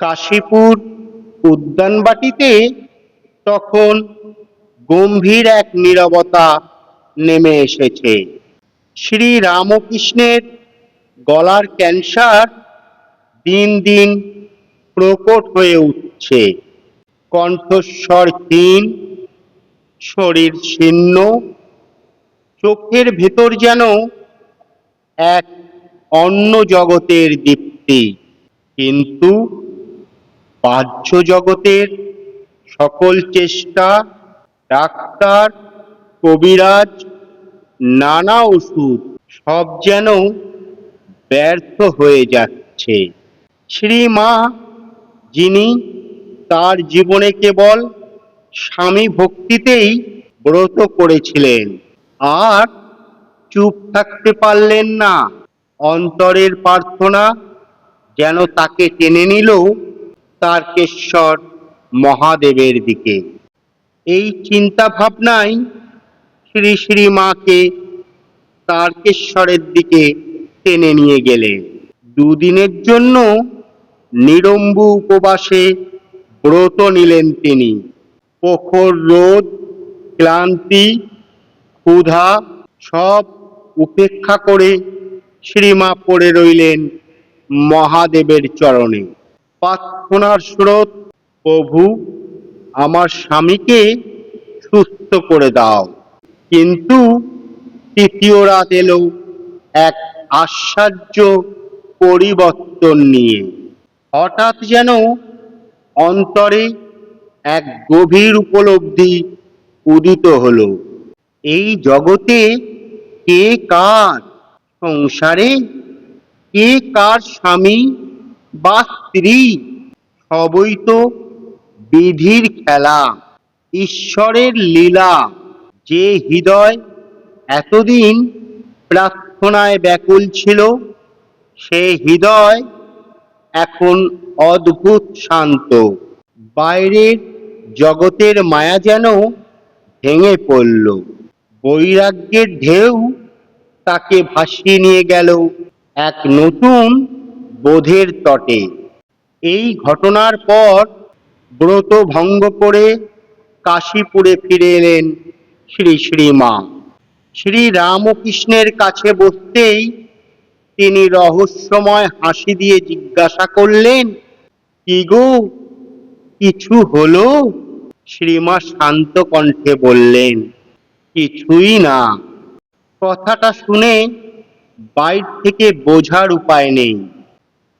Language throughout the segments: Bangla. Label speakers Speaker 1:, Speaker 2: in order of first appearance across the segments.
Speaker 1: কাশীপুর উদ্যানবাটিতে তখন গম্ভীর এক নিরবতা নেমে এসেছে। শ্রী রামকৃষ্ণের গলার ক্যান্সার দিন দিন প্রকট হয়ে উঠছে। কণ্ঠস্বর ক্ষীণ, শরীর শীর্ণ চোখের ভেতর যেন এক অন্য জগতের দীপ্তি। কিন্তু বাহ্য জগতের সকল চেষ্টা, ডাক্তার, কবিরাজ, নানা ওষুধ, সব যেন ব্যর্থ হয়ে যাচ্ছে। শ্রীমা, যিনি তার জীবনে কেবল স্বামী ভক্তিতেই ব্রত করেছিলেন আর চুপ থাকতে পারলেন না। অন্তরের প্রার্থনা যেন তাকে টেনে নিল তারকেশ্বর মহাদেবের দিকে। এই চিন্তা ভাবনাই শ্রী শ্রী মাকে তারকেশ্বরের দিকে টেনে নিয়ে গেলেন দুদিনের জন্য নিরম্বু উপবাসে ব্রত নিলেন তিনি। প্রখর রোদ, ক্লান্তি ক্ষুধা সব উপেক্ষা করে শ্রীমা পড়ে রইলেন মহাদেবের চরণে। প্রার্থনার স্রোত, প্রভু, আমার স্বামীকে সুস্থ করে দাও। কিন্তু তৃতীয় রাত এলো এক আশ্চর্য পরিবর্তন নিয়ে। হঠাৎ যেন অন্তরে এক গভীর উপলব্ধি উদিত হলো। এই জগতে কে কার সংসারে, কে কার স্বামী বা স্ত্রী, সবই তো বিধির খেলা, ঈশ্বরের লীলা। যে হৃদয় এতদিন প্রার্থনায় ব্যাকুল ছিল, সে হৃদয় এখন অদ্ভুত শান্ত। বাইরের জগতের মায়া যেন ভেঙে পড়ল। বৈরাগ্যের ঢেউ তাকে ভাসিয়ে নিয়ে গেল এক নতুন বোধের তটে। এই ঘটনার পর ব্রত ভঙ্গ করে কাশীপুরে ফিরে এলেন শ্রী শ্রীমা শ্রী রামকৃষ্ণের কাছে বসতেই তিনি রহস্যময় হাসি দিয়ে জিজ্ঞাসা করলেন, কি গো, কিছু হলো? শ্রীমা শান্ত কণ্ঠে বললেন কিছুই না। কথাটা শুনে বাইর থেকে বোঝার উপায় নেই।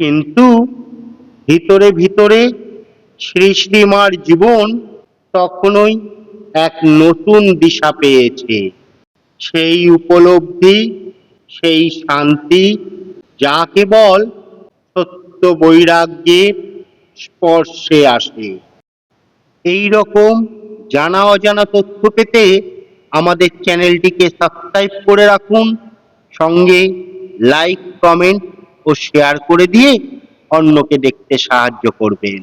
Speaker 1: কিন্তু ভিতরে ভিতরে শ্রী শ্রীমার জীবন তখনই এক নতুন দিশা পেয়েছে। সেই উপলব্ধি, সেই শান্তি, যা কেবল সত্য বৈরাগ্যের স্পর্শে আসে। এই রকম জানা অজানা তথ্য পেতে আমাদের চ্যানেলটিকে সাবস্ক্রাইব করে রাখুন, সঙ্গে লাইক, কমেন্ট ও শেয়ার করে দিয়ে অন্যকে দেখতে সাহায্য করবেন।